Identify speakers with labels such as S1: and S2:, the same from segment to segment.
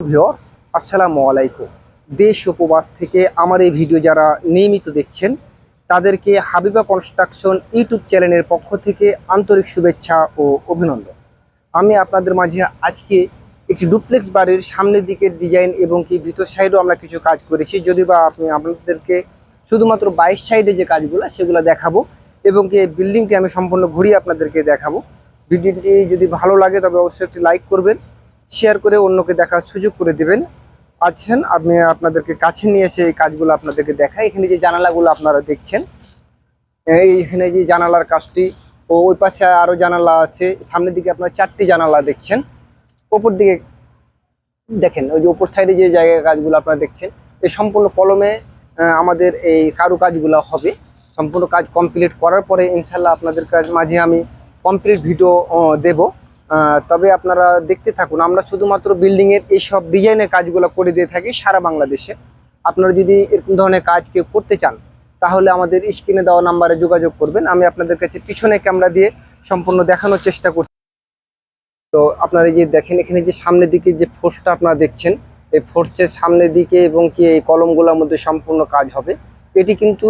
S1: Viewers, আসসালামু আলাইকুম। দেশ উপবাস থেকে আমার এই ভিডিও যারা নিয়মিত দেখছেন, তাদেরকে হাবিবা কনস্ট্রাকশন ইউটিউব চ্যানেলের পক্ষ থেকে আন্তরিক শুভেচ্ছা ও অভিনন্দন। আমি আপনাদের মাঝে আজকে একটি ডুপ্লেক্স বাড়ির সামনের দিকের ডিজাইন এবং কি ভিতর সাইডেও আমরা কিছু কাজ করেছি যদি বা আপনি আপনাদেরকে শুধুমাত্র বাইশ সাইডে যে কাজগুলো, সেগুলো দেখাবো এবং কি বিল্ডিংটি আমি সম্পূর্ণ ঘুরিয়ে আপনাদেরকে দেখাবো। ভিডিওটি যদি ভালো লাগে, তবে অবশ্যই একটি লাইক করবেন। শেয়ার করে অন্যকে দেখার সুযোগ করে দেবেন। আছেন আমি আপনাদেরকে কাছে নিয়ে এসে এই কাজগুলো আপনাদেরকে দেখাই এখানে যে জানালাগুলো আপনারা দেখছেন, এই এখানে যে জানালার কাজটি, ও ওই পাশে আরও জানালা আছে। সামনের দিকে আপনার চারটি জানালা দেখছেন। ওপর দিকে দেখেন, ওই যে ওপর সাইডে যে জায়গায় কাজগুলো আপনারা দেখছেন, এই সম্পূর্ণ কলমে আমাদের এই কারু কাজগুলো হবে। সম্পূর্ণ কাজ কমপ্লিট করার পরে ইনশাল্লাহ আপনাদের কাজ মাঝে আমি কমপ্লিট ভিডিও দেব। তবে আপনারা দেখতে থাকুন। আমরা শুধুমাত্র বিল্ডিং এর এইসব ডিজাইনের কাজগুলো করে দিয়ে থাকি সারা বাংলাদেশে। আপনারা যদি এরকম ধরনের কাজ কেউ করতে চান, তাহলে আমাদের স্ক্রিনে দেওয়া নাম্বারে যোগাযোগ করবেন। আমি আপনাদের কাছে পিছনে ক্যামেরা দিয়ে সম্পূর্ণ দেখানোর চেষ্টা করছি। তো আপনারা এই যে দেখেন, এখানে যে সামনের দিকে যে ফোর্সটা আপনারা দেখছেন, এই ফোর্সের সামনের দিকে এবং কি এই কলমগুলোর মধ্যে সম্পূর্ণ কাজ হবে। এটি কিন্তু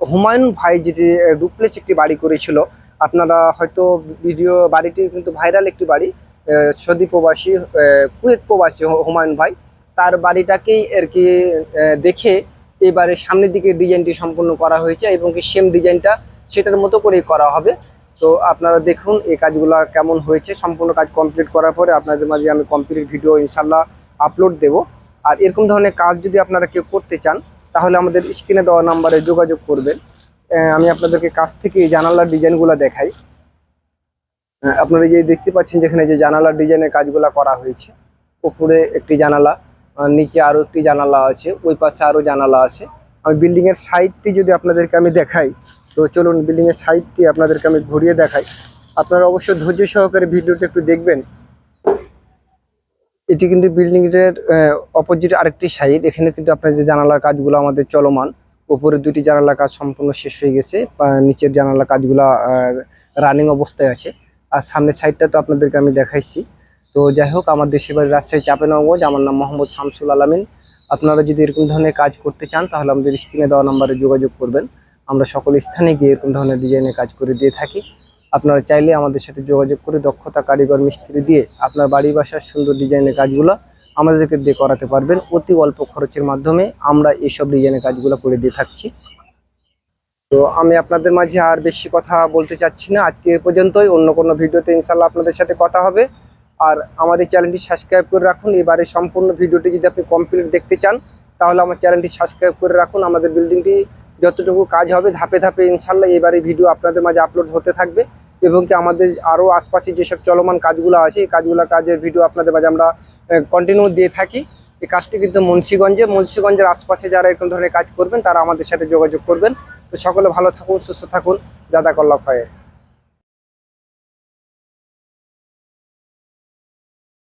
S1: হুমায়ুন ভাই যেটি ডুপ্লেস একটি বাড়ি করেছিল আপনারা হয়তো ভিডিও বাড়িটি কিন্তু ভাইরাল একটি বাড়ি সৌদি প্রবাসী কুয়েত প্রবাসী হুমায়ুন ভাই। তার বাড়িটাকেই আর কি দেখে এবারে সামনের দিকে ডিজাইনটি সম্পূর্ণ করা হয়েছে এবং কি সেম ডিজাইনটা সেটার মতো করেই করা হবে। তো আপনারা দেখুন এই কাজগুলো কেমন হয়েছে। সম্পূর্ণ কাজ কমপ্লিট করার পরে আপনাদের মাঝে আমি কমপ্লিট ভিডিও ইনশাল্লাহ আপলোড দেব। আর এরকম ধরনের কাজ যদি আপনারা কেউ করতে চান, তাহলে আমাদের স্ক্রিনে দেওয়া নাম্বারে যোগাযোগ করবেন। আমি আপনাদেরকে কাছ থেকে এই জানালার ডিজাইনগুলো দেখাই। আপনারা যে দেখতে পাচ্ছেন যেখানে যে জানালার ডিজাইনের কাজগুলো করা হয়েছে, উপরে একটি জানালা নিচে আরও একটি জানালা আছে, ওই পাশে আরও জানালা আছে। আমি বিল্ডিং এর সাইডটি যদি আপনাদেরকে আমি দেখাই, তো চলুন বিল্ডিং এর সাইডটি আপনাদেরকে আমি ঘুরিয়ে দেখাই। আপনারা অবশ্যই ধৈর্য সহকারে ভিডিওটা একটু দেখবেন। এটি কিন্তু বিল্ডিং এর অপোজিট আরেকটি সাইড, এখানে কিন্তু আপনার যে জানালার কাজগুলো আমাদের চলমান। উপরে দুটি জানালা কাজ সম্পূর্ণ শেষ হয়ে গেছে। নিচের জানালা কাজগুলো রানিং অবস্থায় আছে। আর সামনের সাইডটা তো আপনাদেরকে আমি দেখাইছি। তো যাই হোক, আমার দেশের বাড়ি রাজশাহী চাপেনগঞ্জ, আমার নাম মোহাম্মদ শামসুল আলামিন। আপনারা যদি এরকম ধরনের কাজ করতে চান, তাহলে আমাদের স্ক্রিনে দেওয়া নাম্বারে যোগাযোগ করবেন। আমরা সকল স্থানে গিয়ে এরকম ধরনের ডিজাইনের কাজ করে দিয়ে থাকি। আপনারা চাইলে আমাদের সাথে যোগাযোগ করে দক্ষতা, কারিগর, মিস্ত্রি দিয়ে আপনার বাড়ি, বাসার সুন্দর ডিজাইনের কাজগুলো আমাদেরকে দিয়ে করাতে পারবেন। অতি অল্প খরচের মাধ্যমে আমরা এইসব ডিজাইনের কাজগুলো করে দিয়ে থাকছি। তো আমি আপনাদের মাঝে আর বেশি কথা বলতে চাচ্ছি না। আজকে এ পর্যন্তই। অন্য কোনো ভিডিওতে ইনশাল্লাহ আপনাদের সাথে কথা হবে। আর আমাদের চ্যানেলটি সাবস্ক্রাইব করে রাখুন। এবারে সম্পূর্ণ ভিডিওটি যদি আপনি কমপ্লিট দেখতে চান, তাহলে আমার চ্যানেলটি সাবস্ক্রাইব করে রাখুন। আমাদের বিল্ডিংটি যতটুকু কাজ হবে ধাপে ধাপে ইনশাল্লাহ এবারে ভিডিও আপনাদের মাঝে আপলোড হতে থাকবে। এবং কি আমাদের আরও আশপাশে যেসব চলমান কাজগুলো আছে, এই কাজগুলো কাজের ভিডিও আপনাদের মাঝে আমরা কন্টিনিউ দিয়ে থাকি। এই কাজটি কিন্তু মুন্সিগঞ্জে, মুন্সিগঞ্জের আশপাশে যারা এরকম ধরনের কাজ করবেন, তারা আমাদের সাথে যোগাযোগ করবেন। তো সকলে ভালো থাকুন, সুস্থ থাকুন। দাদা কল্লা খয়ে